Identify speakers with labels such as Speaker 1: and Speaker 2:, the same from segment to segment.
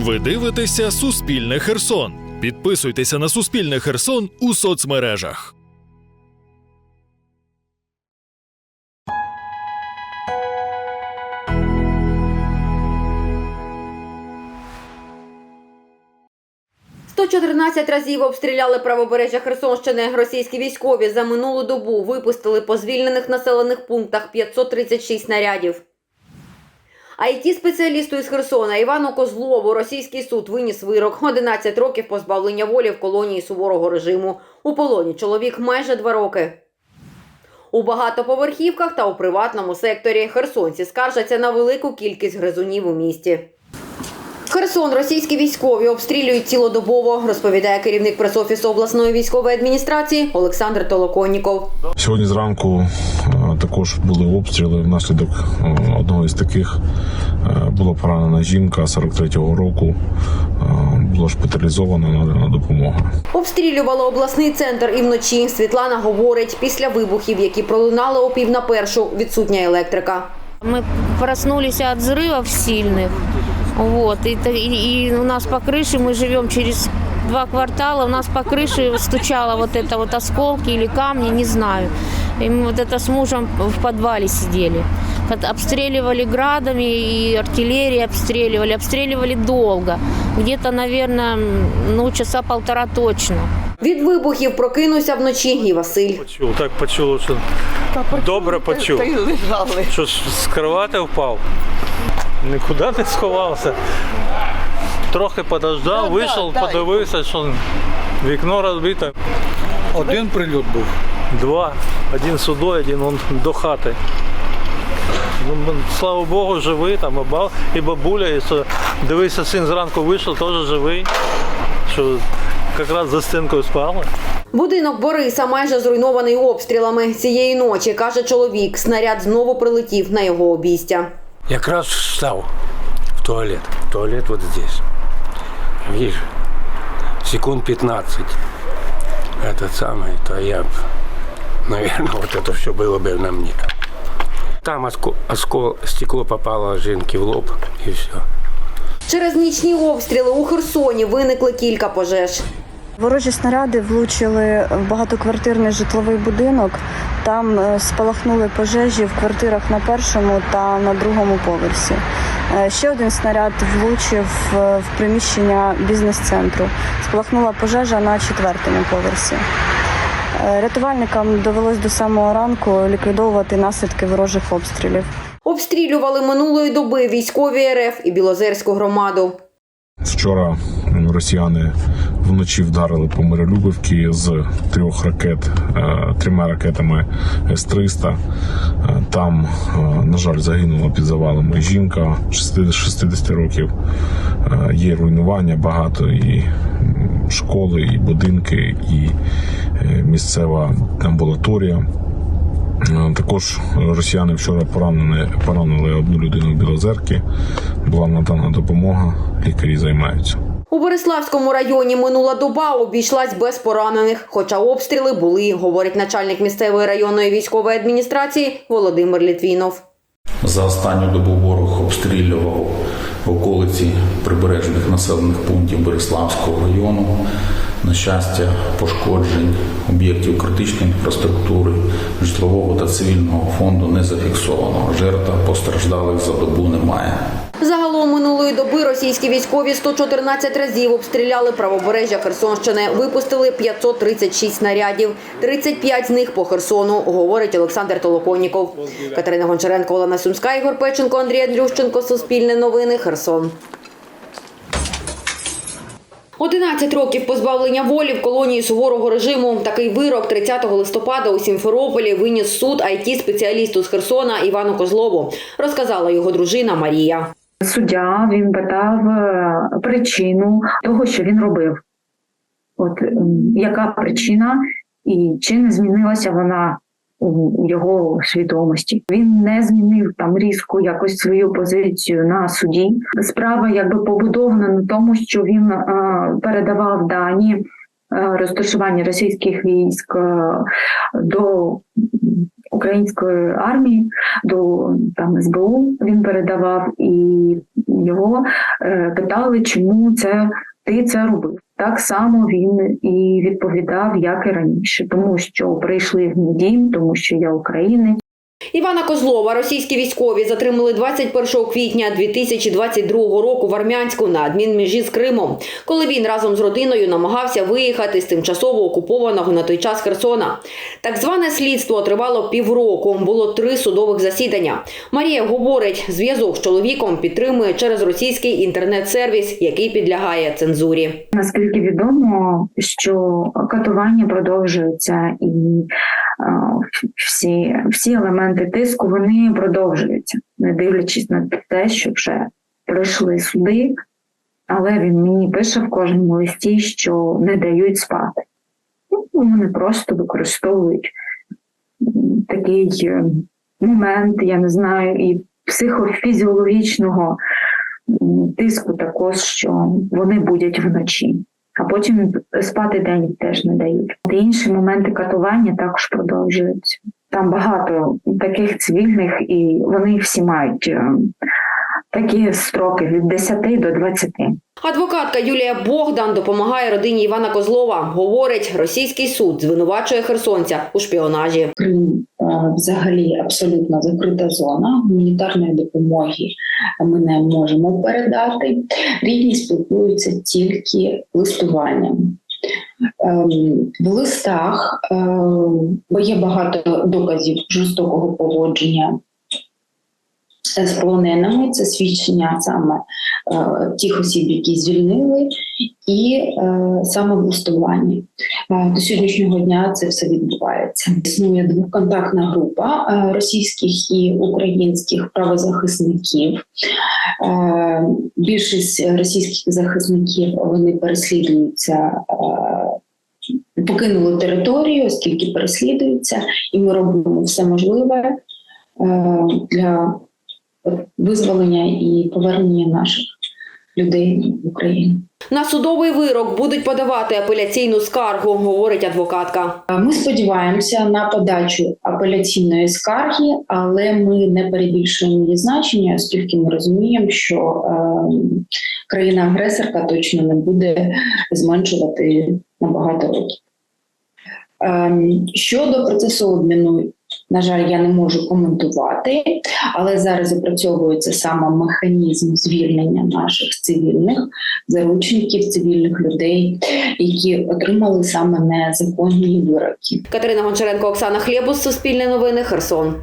Speaker 1: Ви дивитеся Суспільне Херсон. Підписуйтеся на Суспільне Херсон у соцмережах.
Speaker 2: – 114 разів обстріляли правобережжя Херсонщини. Російські військові за минулу добу випустили по звільнених населених пунктах 536 снарядів. It спеціалісту із Херсона Івану Козлову російський суд виніс вирок 11 років позбавлення волі в колонії суворого режиму. У полоні чоловік майже два роки. У багатоповерхівках та у приватному секторі херсонці скаржаться на велику кількість гризунів у місті. Херсон російські військові обстрілюють цілодобово, розповідає керівник пресофісу обласної військової адміністрації Олександр Толоконніков.
Speaker 3: Сьогодні зранку е, також були обстріли. Внаслідок е, одного із таких е, була поранена жінка 43-го року. е, Була шпиталізована надана допомога.
Speaker 2: Обстрілювало обласний центр і вночі. Світлана говорить, після вибухів, які пролунали о пів на першу, відсутня електрика.
Speaker 4: Мы проснулись от взрывов сильных. Вот, и, та- и- и у нас по крыше, мы живем через два квартала, у нас по крыше стучало вот это вот осколки или камни, не знаю. И мы вот это с мужем в подвале сидели. Под- Обстреливали градами и артиллерии обстреливали. Обстреливали долго. Где-то, наверное, ну, часа полтора точно.
Speaker 2: Від вибухів прокинувся вночі і Василь.
Speaker 5: Почув, так почув, що добре почув. Що ж з кровати впав. Нікуди не сховався. Трохи подождав, вийшов, подивився, що вікно розбите.
Speaker 6: Один прильот був.
Speaker 5: Два. Один сюди, один он до хати. Ну, ну, слава Богу, живий, там і і бабуля, і що дивився, син зранку вийшов, теж живий. Що якраз за стінкою спали.
Speaker 2: Будинок Бориса майже зруйнований обстрілами. Цієї ночі, каже чоловік, снаряд знову прилетів на його обійстя.
Speaker 7: Якраз встал в туалет. Туалет вот здесь. Видишь, секунд 15. Этот самый, то я, наверное, вот это все было бы на мне. Там оско- оскол, стекло попало жінки в лоб и все.
Speaker 2: Через нічні обстріли у Херсоні виникли кілька пожеж.
Speaker 8: Ворожі снаряди влучили в багатоквартирний житловий будинок. Там е, спалахнули пожежі в квартирах на першому та на другому поверсі. Е, Ще один снаряд влучив е, в приміщення бізнес-центру. Спалахнула пожежа на четвертому поверсі. Е, Рятувальникам довелось до самого ранку ліквідовувати наслідки ворожих обстрілів.
Speaker 2: Обстрілювали минулої доби військові РФ і Білозерську громаду.
Speaker 3: Вчора росіяни вночі вдарили по Миролюбівці з трьох ракет, е, трьома ракетами С-300. Е, Там, на жаль, загинула під завалами жінка 60 60 років. Є руйнування багато і школи, і будинки, і е, місцева амбулаторія. Е, Також росіяни вчора поранили, поранили одну людину в Білозерки. Була надана допомога, лікарі займаються.
Speaker 2: У Бориславському районі минула доба обійшлась без поранених, хоча обстріли були, говорить начальник місцевої районної військової адміністрації Володимир Літвінов.
Speaker 9: За останню добу ворог обстрілював околиці прибережних населених пунктів Береславського району. На щастя, пошкоджень об'єктів критичної інфраструктури, житлового та цивільного фонду не зафіксовано. Жертв постраждалих за добу немає.
Speaker 2: Загалом минулої доби російські військові 114 разів обстріляли правобережжя Херсонщини, випустили 536 снарядів, 35 з них по Херсону, говорить Олександр Толоконніков. Катерина Гончаренко, Олена Сумська, Ігор Печенко, Андрій Андрющенко, Суспільне новини, Херсон. 11 років позбавлення волі в колонії суворого режиму. Такий вирок 30 листопада у Сімферополі виніс суд it спеціалісту з Херсона Івану Козлову, розказала його дружина Марія.
Speaker 10: Суддя він питав е, причину того, що він робив. От яка причина, і чи не змінилася вона у його свідомості? Він не змінив там різко якось свою позицію на суді. Справа якби побудована на тому, що він е, передавав дані е, розташування російських військ е, до української армії, до там СБУ він передавав і його питали, чому це ти це робив. Так само він і відповідав, як і раніше, тому що прийшли в мій дім, тому що я українець.
Speaker 2: Івана Козлова російські військові затримали 21 квітня 2022 року в Армянську на адмінмежі з Кримом, коли він разом з родиною намагався виїхати з тимчасово окупованого на той час Херсона. Так зване слідство тривало півроку. Було три судових засідання. Марія говорить, зв'язок з чоловіком підтримує через російський інтернет-сервіс, який підлягає цензурі.
Speaker 10: Наскільки відомо, що катування продовжуються і всі, всі елементи тиску вони продовжуються, не дивлячись на те, що вже пройшли суди, але він мені пише в кожному листі, що не дають спати. Ну, Вони просто використовують такий е, момент, я не знаю, і психофізіологічного тиску також, що вони будуть вночі, потім спати день теж не дають. Інші моменти катування також продовжуються. Там багато таких цивільних, і вони всі мають е, такі строки від 10 до 20.
Speaker 2: Адвокатка Юлія Богдан допомагає родині Івана Козлова. Говорить, російський суд звинувачує херсонця у шпіонажі.
Speaker 11: Крим е, взагалі абсолютно закрита зона гуманітарної допомоги ми не можемо передати. Рідні спілкуються тільки листуванням. Ем, В листах е, бо є багато доказів жорстокого поводження з полоненими. Це свідчення саме е, тих осіб, які звільнили, і е, саме в. Е, До сьогоднішнього дня це все відбувається. Існує двоконтактна група е, російських і українських правозахисників. Е, Більшість російських захисників вони переслідуються. е, Покинули територію, оскільки переслідуються, і ми робимо все можливе е, для визволення і повернення наших людей в Україну.
Speaker 2: На судовий вирок будуть подавати апеляційну скаргу, говорить адвокатка.
Speaker 11: Ми сподіваємося на подачу апеляційної скарги, але ми не перебільшуємо її значення, оскільки ми розуміємо, що е, країна-агресорка точно не буде зменшувати на багато років. Е, щодо процесу обміну, на жаль, я не можу коментувати, але зараз опрацьовується саме механізм звільнення наших цивільних заручників, цивільних людей, які отримали саме незаконні вироки.
Speaker 2: Катерина Гончаренко, Оксана Хлєбус, Суспільне новини, Херсон.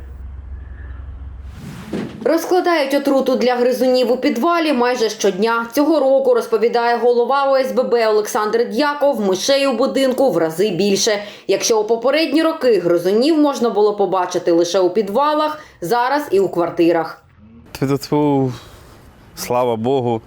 Speaker 2: Розкладають отруту для гризунів у підвалі майже щодня. Цього року, розповідає голова ОСББ Олександр Дяков, мишей у будинку в рази більше. Якщо у попередні роки гризунів можна було побачити лише у підвалах, зараз і у квартирах.
Speaker 12: Слава Богу.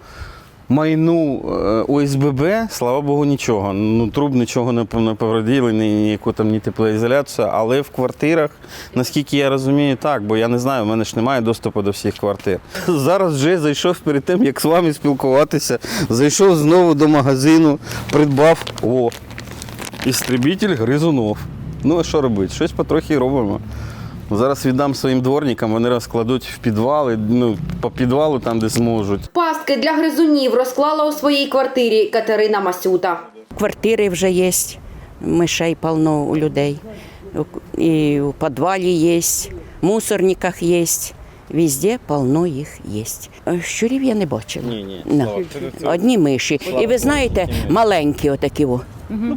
Speaker 12: Майну е, ОСББ, слава Богу, нічого. Ну, труб нічого не, повредили, ні, ніяку там ні теплоізоляцію, але в квартирах, наскільки я розумію, так, бо я не знаю, в мене ж немає доступу до всіх квартир. Зараз вже зайшов перед тим, як з вами спілкуватися, зайшов знову до магазину, придбав о, істребитель гризунов. Ну, а що робити? Щось потрохи робимо. Зараз віддам своїм дворникам, вони розкладуть в підвали, ну, по підвалу там, де зможуть.
Speaker 2: Пастки для гризунів розклала у своїй квартирі Катерина Масюта.
Speaker 13: Квартири вже є, мишей полно у людей. І у підвалі є, в мусорниках є. Везде полно їх є. Щурів я не бачила.
Speaker 12: Ні, ні.
Speaker 13: Одні миші. І ви знаєте, маленькі отакі. О.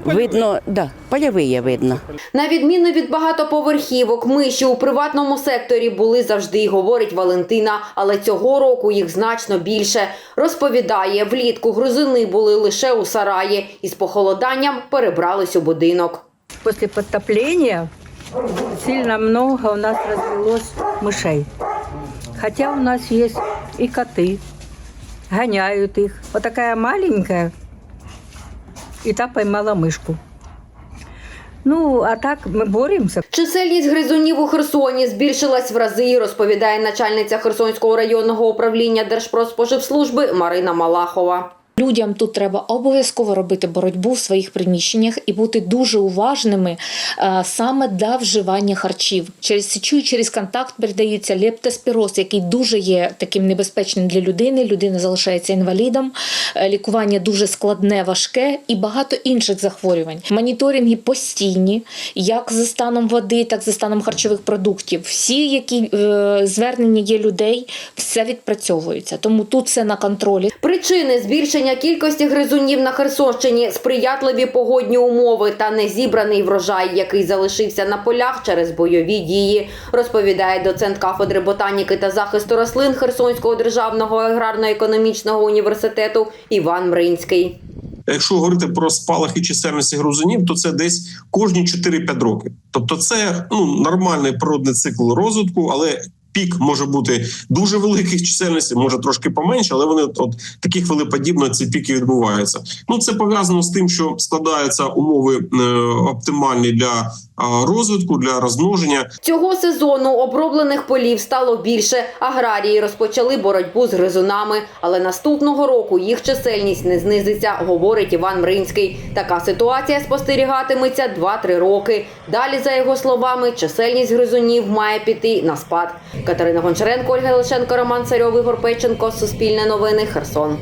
Speaker 13: Видно, да, польові видно.
Speaker 2: На відміну від багатоповерхівок, миші у приватному секторі були завжди, говорить Валентина, але цього року їх значно більше. Розповідає, влітку грузини були лише у сараї і з похолоданням перебрались у будинок.
Speaker 14: После подтопления сильно много у нас развелось мышей. Хотя у нас есть и коты, гоняют их. Вот такая маленькая, и та поймала мышку. Ну, а так мы боремся.
Speaker 2: Чисельність гризунів у Херсоні збільшилась в рази, розповідає начальниця Херсонського районного управління Держпродспоживслужби Марина Малахова.
Speaker 15: Людям тут треба обов'язково робити боротьбу в своїх приміщеннях і бути дуже уважними е, саме до вживання харчів. Через сечу і через контакт передається лептоспіроз, який дуже є таким небезпечним для людини. Людина залишається інвалідом. Е, Лікування дуже складне, важке і багато інших захворювань. Моніторинги постійні, як за станом води, так і за станом харчових продуктів. Всі, які е, звернення є людей, все відпрацьовується. Тому тут все на контролі.
Speaker 2: Причини збільшення кількості гризунів на Херсонщині, сприятливі погодні умови та незібраний врожай, який залишився на полях через бойові дії, розповідає доцент кафедри ботаніки та захисту рослин Херсонського державного аграрно-економічного університету Іван Мринський.
Speaker 16: Якщо говорити про спалахи чисельності грузунів, то це десь кожні 4-5 років. Тобто, це ну нормальний природний цикл розвитку, але пік може бути дуже великих чисельностей, може трошки поменше, але вони от, такі хвилеподібно ці піки відбуваються. Ну це пов'язано з тим, що складаються умови е, оптимальні для розвитку, для розмноження.
Speaker 2: Цього сезону оброблених полів стало більше. Аграрії розпочали боротьбу з гризунами, але наступного року їх чисельність не знизиться, говорить Іван Мринський. Така ситуація спостерігатиметься 2-3 роки. Далі, за його словами, чисельність гризунів має піти на спад. Катерина Гончаренко, Ольга Лишенко, Роман Царьов, Ігор Печенко. Суспільне новини. Херсон.